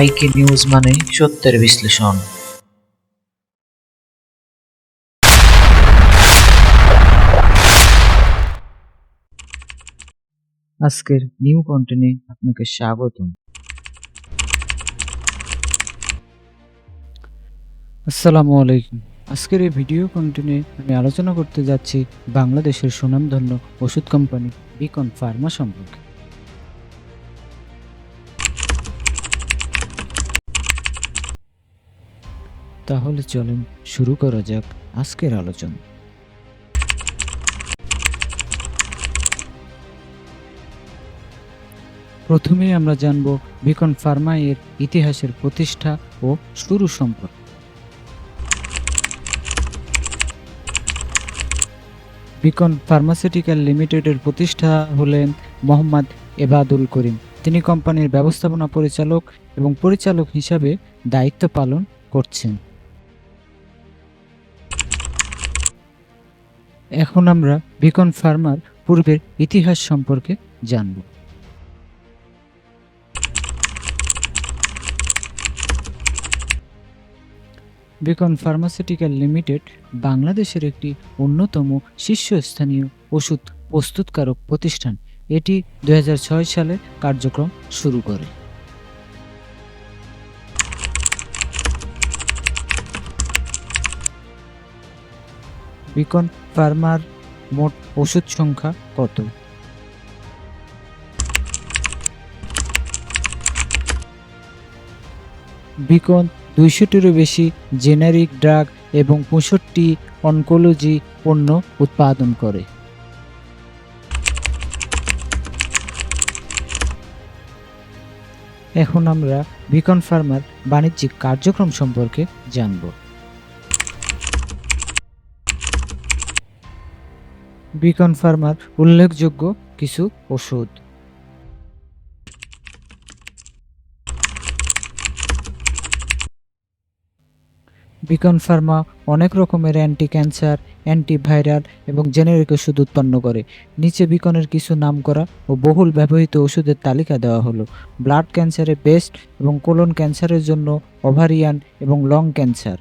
আইকে নিউজ মানে সত্যের বিশ্লেষণ। আজকের নিউ কন্টেন্টে আপনাকে স্বাগতম। আসসালামু আলাইকুম। আজকের এই ভিডিও কন্টেন্টে আমি আলোচনা করতে যাচ্ছি বাংলাদেশের সুনামধন্য ওষুধ কোম্পানি বিকন ফার্মা সম্পর্কে। তাহলে চলেন শুরু করা যাক আজকের আলোচনা। প্রথমেই আমরা জানব বিকন ফার্মা এর ইতিহাসের প্রতিষ্ঠা ও শুরু সম্পর্কে। বিকন ফার্মাসিউটিক্যাল লিমিটেডের প্রতিষ্ঠা হলেন মোহাম্মদ এবাদুল করিম। তিনি কোম্পানির ব্যবস্থাপনা পরিচালক এবং পরিচালক হিসাবে দায়িত্ব পালন করছেন। এখন আমরা বিকন ফার্মার পূর্বের ইতিহাস সম্পর্কে জানব। বিকন ফার্মাসিউটিক্যাল লিমিটেড বাংলাদেশের একটি অন্যতম শীর্ষস্থানীয় ওষুধ প্রস্তুতকারক প্রতিষ্ঠান। এটি দুই হাজার ছয় সালে কার্যক্রম শুরু করে। বিকন ফার্মার মোট ওষুধ সংখ্যা কত? বিকন দুইশোটিরও বেশি জেনারিক ড্রাগ এবং পঁয়ষট্টি অনকোলজি পণ্য উৎপাদন করে। এখন আমরা বিকন ফার্মার বাণিজ্যিক কার্যক্রম সম্পর্কে জানব। বিকন ফার্মার উল্লেখযোগ্য কিছু ওষুধ। বিকন ফার্মা অনেক রকমের অ্যান্টি ক্যান্সার অ্যান্টিভাইরাল এবং জেনেরিক ওষুধ উৎপন্ন করে। নিচে বিকনের কিছু নাম করা ও বহুল ব্যবহৃত ওষুধের তালিকা দেওয়া হলো। ব্লাড ক্যান্সারে বেস্ট এবং কোলন ক্যান্সারের জন্য ওভারিয়ান এবং লং ক্যান্সার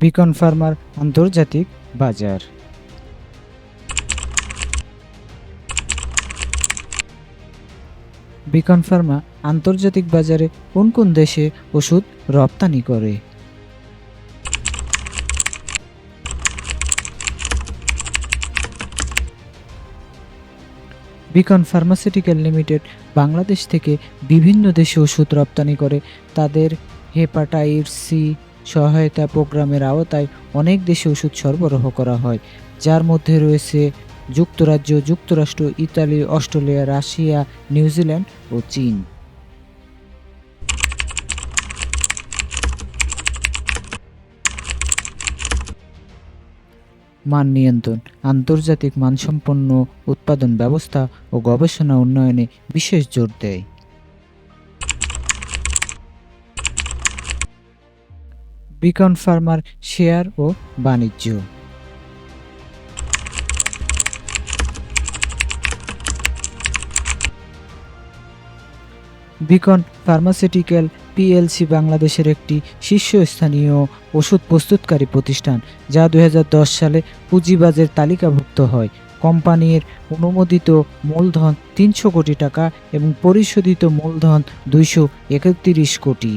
বিকন ফার্মার আন্তর্জাতিক বাজার। বিকন ফার্মা আন্তর্জাতিক বাজারে কোন কোন দেশে ওষুধ রপ্তানি করে? বিকন ফার্মাসিউটিক্যাল লিমিটেড বাংলাদেশ থেকে বিভিন্ন দেশে ওষুধ রপ্তানি করে। তাদের হেপাটাইট সি সহায়তা প্রোগ্রামের আওতায় অনেক দেশে ওষুধ সরবরাহ করা হয়, যার মধ্যে রয়েছে যুক্তরাজ্য, যুক্তরাষ্ট্র, ইতালি, অস্ট্রেলিয়া, রাশিয়া, নিউজিল্যান্ড ও চীন। মান নিয়ন্ত্রণ, আন্তর্জাতিক মানসম্পন্ন উৎপাদন ব্যবস্থা ও গবেষণা উন্নয়নে বিশেষ জোর দেয়। বিকন ফার্মার শেয়ার ও বাণিজ্য। বিকন ফার্মাসিউটিক্যাল পিএলসি বাংলাদেশের একটি শীর্ষস্থানীয় ওষুধ প্রস্তুতকারী প্রতিষ্ঠান, যা দু হাজার দশ সালে পুঁজিবাজের তালিকাভুক্ত হয়। কোম্পানির অনুমোদিত মূলধন তিনশো কোটি টাকা এবং পরিশোধিত মূলধন দুইশো একত্রিশ কোটি।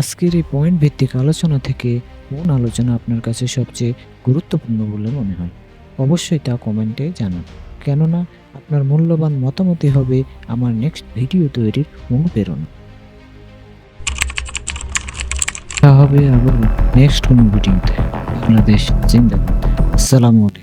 আজকের এই পয়েন্ট ভিত্তিক আলোচনা থেকে কোন আলোচনা আপনার কাছে সবচেয়ে গুরুত্বপূর্ণ বলে মনে হয়। অবশ্যই তা কমেন্টে জানান। কেননা, আপনার মূল্যবান মতামতই হবে আমার নেক্সট ভিডিও তৈরির অনুপ্রেরণা তা হবে আবার নেক্সট কোনো ভিডিওতে বাংলাদেশ জিন্দাবাদ। আসসালামু আলাইকুম।